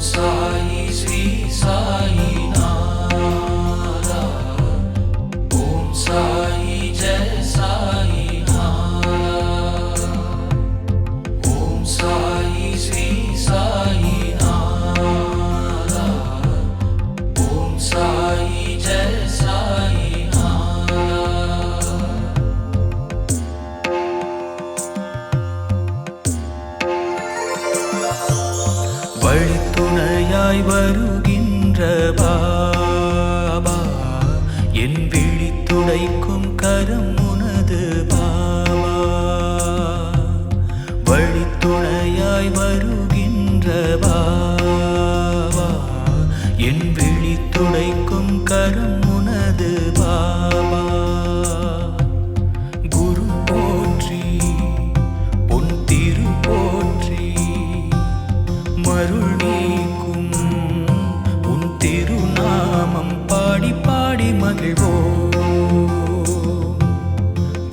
சாயி ஸ்ரீ சாயிநாதா வாய் வருகின்ற பாபா என் விழித்துடைக்கும் கரம் உனது பாபா. வழித்துணையாய் வருகின்ற பாபா என் விழித்துடைக்கும் கரம் உனது பாடி மகிழ்வோ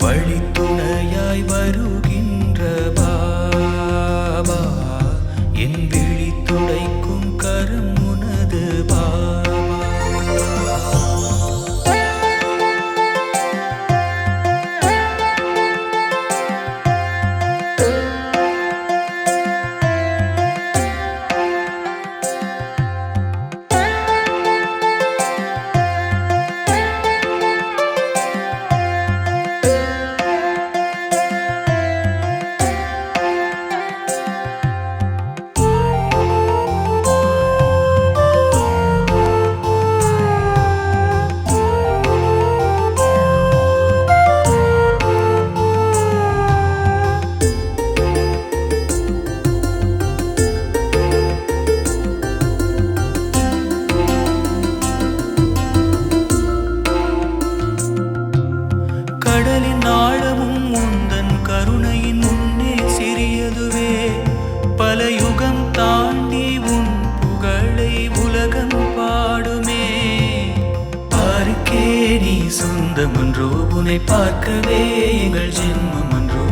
வழித்துணையாய் வருகின்ற பாபா என் விழி சொந்தமன்றோ உனை பார்க்கவே எங்கள் ஜென்மமன்றோ.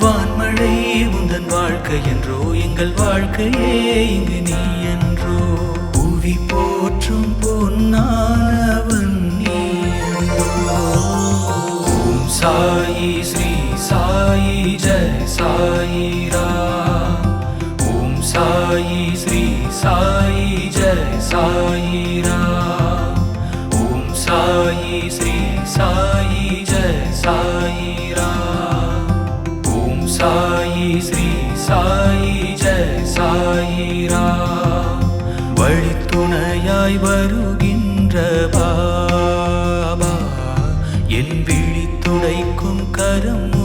வான்மழை உந்தன் வாழ்க்கை என்றோ எங்கள் வாழ்க்கையே இங்கு நீ என்றோ. சாயி ராம் ஓம் சாயி ஸ்ரீ சாயி ஜெய சாயிரா. வழித்துணையாய் வருகின்ற பாபா என் விழி கரம்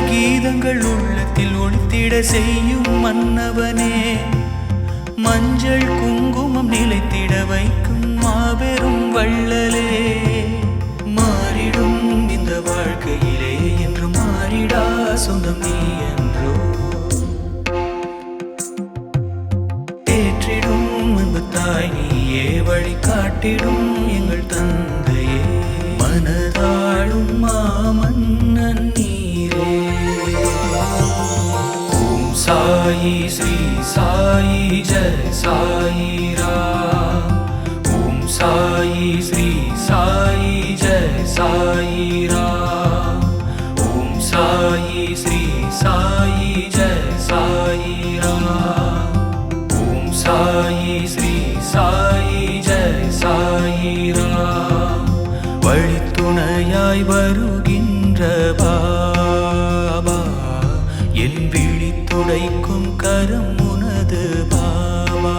கீதங்கள் உள்ளத்தில் ஒழித்திட செய்யும் மன்னவனே. மஞ்சள் குங்குமம் நிலைத்திட வைக்கும் மாபெரும் வள்ளலே. மாறிடும் இந்த வாழ்க்கையிலே என்று மாறிடா சொந்தம் நீ என்றோ. ஏற்றிடும் அன்பு தாய் நீயே வழி காட்டிடும் எங்கள் தன் சாயி ஸ்ரீ சாயி ஜெய சாயி ராம். ஓம் சாயி ஸ்ரீ சாயி ஜெய சாயி ராம். ஓம் சாயி ஸ்ரீ சாயி ஜெய சாயி ராம். ஓம் சாயி ஸ்ரீ சாயி ஜெய சாயி ராம். வழித்துணையாய் வருகின்ற பாபா என் துடைக்கும் கரம் உனது பாவா.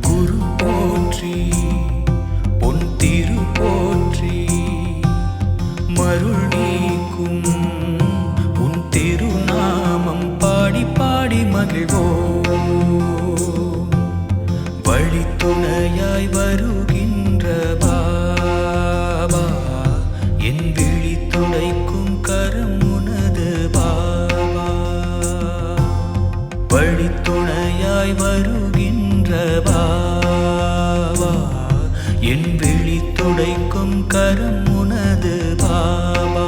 குரு போற்றி பொன் திரு போற்றி மருள் நீக்கும் உன் திருநாமம் பாடி பாடி மகிழ்வோம். வழித்துணையாய் வருகின்ற பாபா என் விழி துடைக்கும் கரம் வருகின்றவா என் விழி துடைக்கும் கரம் உனது பாபா